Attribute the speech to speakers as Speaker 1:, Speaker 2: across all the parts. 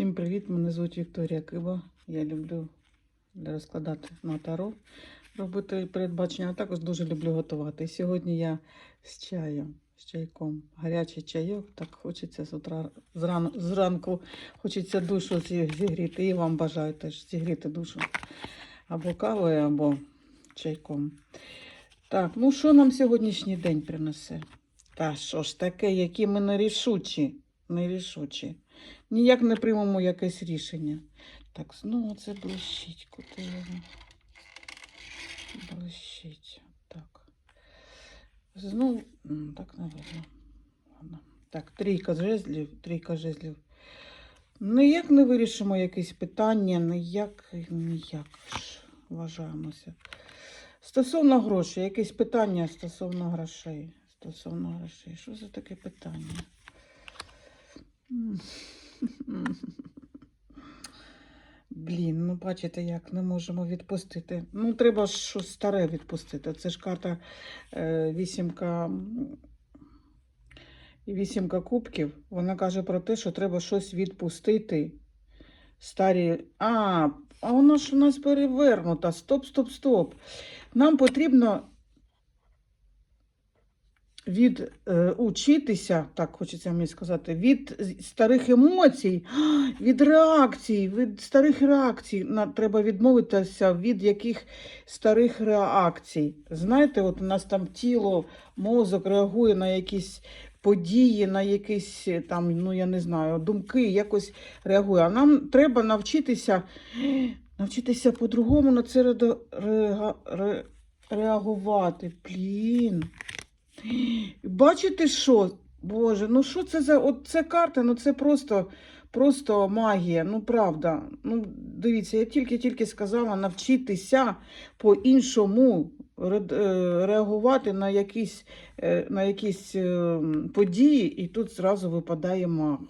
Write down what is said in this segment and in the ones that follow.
Speaker 1: Всім привіт! Мене звуть Вікторія Киба. Я люблю розкладати на таро, робити передбачення, а також дуже люблю готувати. І сьогодні я з чаєм, з чайком. Гарячий чайок, так хочеться з утра зран, зранку, хочеться душу зігріти. І вам бажаю теж зігріти душу або кавою, або чайком. Так, ну що нам сьогоднішній день принесе? Та що ж таке, які ми нерішучі, нерішучі. Ніяк не приймемо якесь рішення. Так, знову це блищить, куди його. Блищить. Так. Знову, так не видно. Ладно. Так, трійка жезлів, трійка жезлів. Ніяк не вирішимо якесь питання, ніяк, ніяк вважаємося. Стосовно грошей, якесь питання стосовно грошей. Стосовно грошей. Що за таке питання? Блін, ну бачите, як не можемо відпустити. Ну, треба щось старе відпустити. Це ж карта е, вісімка. Вісімка кубків. Вона каже про те, що треба щось відпустити. Старі. А, а воно ж у нас перевернута. Стоп, стоп, стоп. Нам потрібно від е, учитися, так хочеться мені сказати, від старих емоцій, від реакцій, від старих реакцій. На, треба відмовитися від яких старих реакцій. Знаєте, от у нас там тіло, мозок реагує на якісь події, на якісь е, там, ну я не знаю, думки, якось реагує. А нам треба навчитися, навчитися по-другому на це редо- рега- ре- реагувати. Блін. Бачите, що? Боже, ну що це за от це карта? Ну це просто, просто магія. Ну правда. Ну, дивіться, я тільки-тільки сказала навчитися по-іншому е, реагувати на якісь, е, на якісь е, події, і тут зразу випадає маг.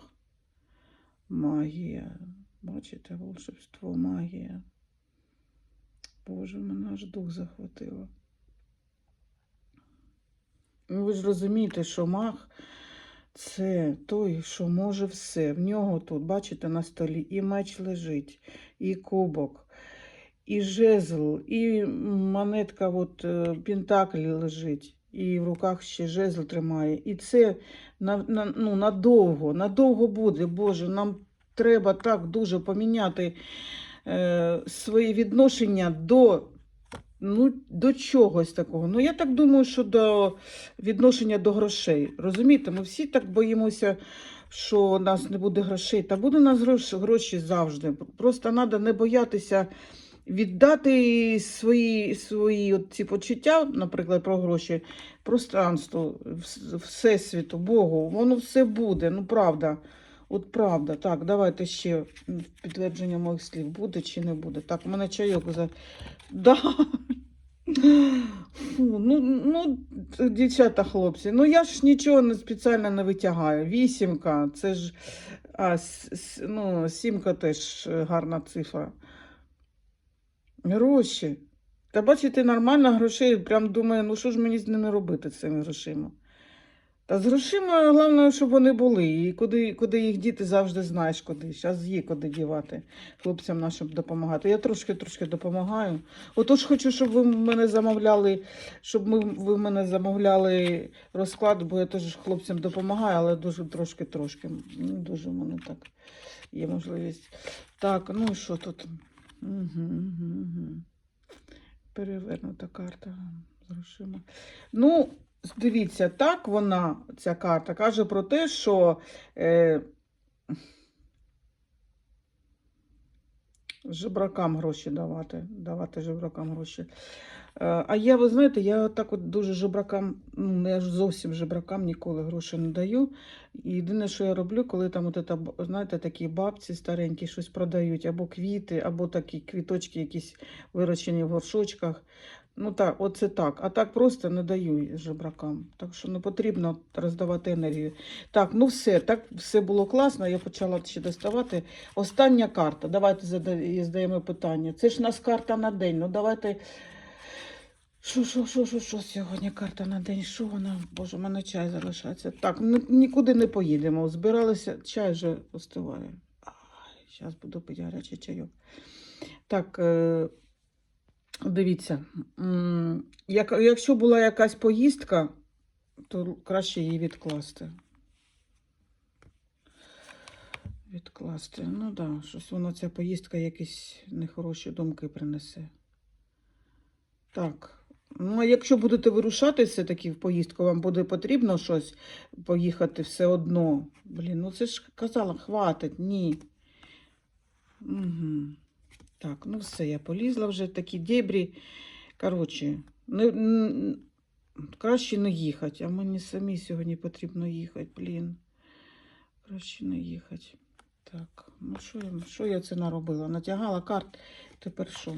Speaker 1: Магія. Бачите, волшебство, магія. Боже, мене аж дух захватило. Ну, ви ж розумієте, що маг це той, що може все. В нього тут, бачите, на столі і меч лежить, і кубок, і жезл, і монетка, от, е, пентаклі лежить, і в руках ще жезл тримає. І це на, на, ну, надовго, надовго буде. Боже, нам треба так дуже поміняти е, свої відношення до. Ну, до чогось такого. Ну, я так думаю, що до відношення до грошей. Розумієте, ми всі так боїмося, що у нас не буде грошей. Та буде у нас грош, гроші завжди. Просто треба не боятися віддати свої, свої от ці почуття, наприклад, про гроші, пространству, всесвіту, Богу. Воно все буде, ну правда. От правда. Так, давайте ще підтвердження моїх слів. Буде чи не буде. Так, у мене чайок за. Да. Фу, ну, ну, дівчата, хлопці, ну я ж нічого не спеціально не витягаю. Вісімка, це ж а, с, ну, сімка теж гарна цифра. Гроші. Та бачите, нормально грошей, прям думаю, ну що ж мені з ними робити з цими грошима? Та з грошима головне, щоб вони були. І куди, куди їх діти завжди знаєш куди. Зараз є куди дівати хлопцям нашим допомагати. Я трошки-трошки допомагаю. Отож хочу, щоб ви мене замовляли, щоб ми, ви мене замовляли розклад, бо я теж хлопцям допомагаю, але дуже трошки-трошки. Дуже в мене так є можливість. Так, ну і що тут? Угу, угу, угу. Перевернута карта з грошима. Ну, дивіться, так вона, ця карта, каже про те, що е, жебракам гроші давати. Давати жебракам гроші. Е, А я, ви знаєте, я так от дуже жебракам, ну я ж зовсім жебракам ніколи гроші не даю. І єдине, що я роблю, коли там, от ета, знаєте, такі бабці старенькі щось продають, або квіти, або такі квіточки, якісь вирощені в горшочках. Ну так, оце так. А так просто не даю жебракам. Так що не потрібно роздавати енергію. Так, ну все, так все було класно. Я почала ще доставати. Остання карта. Давайте зада- задаємо питання. Це ж нас карта на день. Ну давайте. Що, що, що, що, що сьогодні карта на день? Що вона? Боже, у мене чай залишається. Так, ні- нікуди не поїдемо. Збиралися, чай вже остиває. Зараз буду пити гарячий чайок. Так, е, дивіться, як, якщо була якась поїздка, то краще її відкласти. Відкласти. Ну так, да, щось воно ця поїздка якісь нехороші думки принесе. Так. Ну, а якщо будете вирушати все-таки в поїздку, вам буде потрібно щось поїхати все одно. Блін, ну це ж казала, хватить, ні. Угу. Так, ну все, я полізла вже такі дебрі. Коротше, не, краще не їхати, а мені самі сьогодні потрібно їхати, блін. Краще не їхати. Так, ну що я, що я це наробила? Натягала карт, тепер що?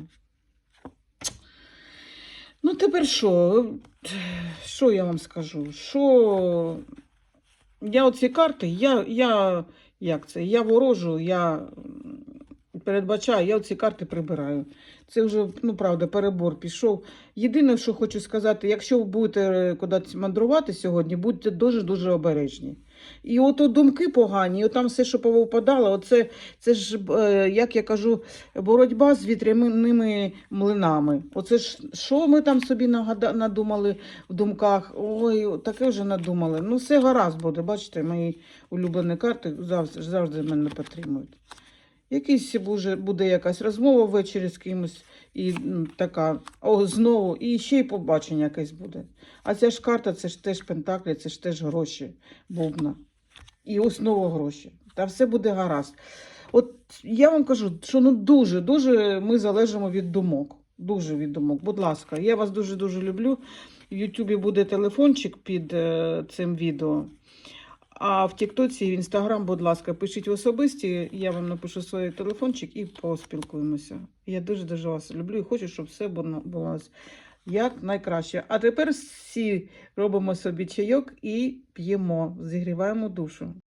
Speaker 1: Ну, тепер що? Що я вам скажу? Що я оці карти, я, я як це? Я ворожу, я передбачаю, я оці карти прибираю. Це вже, ну правда, перебор пішов. Єдине, що хочу сказати, якщо ви будете кудись мандрувати сьогодні, будьте дуже-дуже обережні. І ото думки погані, і там все, що повипадало, оце це ж, е, як я кажу, боротьба з вітряними млинами. Оце ж що ми там собі надумали в думках? Ой, таке вже надумали. Ну, все гаразд буде. Бачите, мої улюблені карти завжди, завжди мене підтримують. Якийсь буде, якась розмова ввечері з кимось, і така, о, знову, і ще й побачення якесь буде. А ця ж карта, це ж теж пентаклі, це ж теж гроші, бубна. І ось знову гроші. Та все буде гаразд. От я вам кажу, що ну дуже, дуже ми залежимо від думок. Дуже від думок. Будь ласка, я вас дуже-дуже люблю. В Ютубі буде телефончик під е, цим відео. А в Тіктоці і в Інстаграм, будь ласка, пишіть в особисті, я вам напишу свій телефончик і поспілкуємося. Я дуже-дуже вас люблю і хочу, щоб все було як найкраще. А тепер всі робимо собі чайок і п'ємо, зігріваємо душу.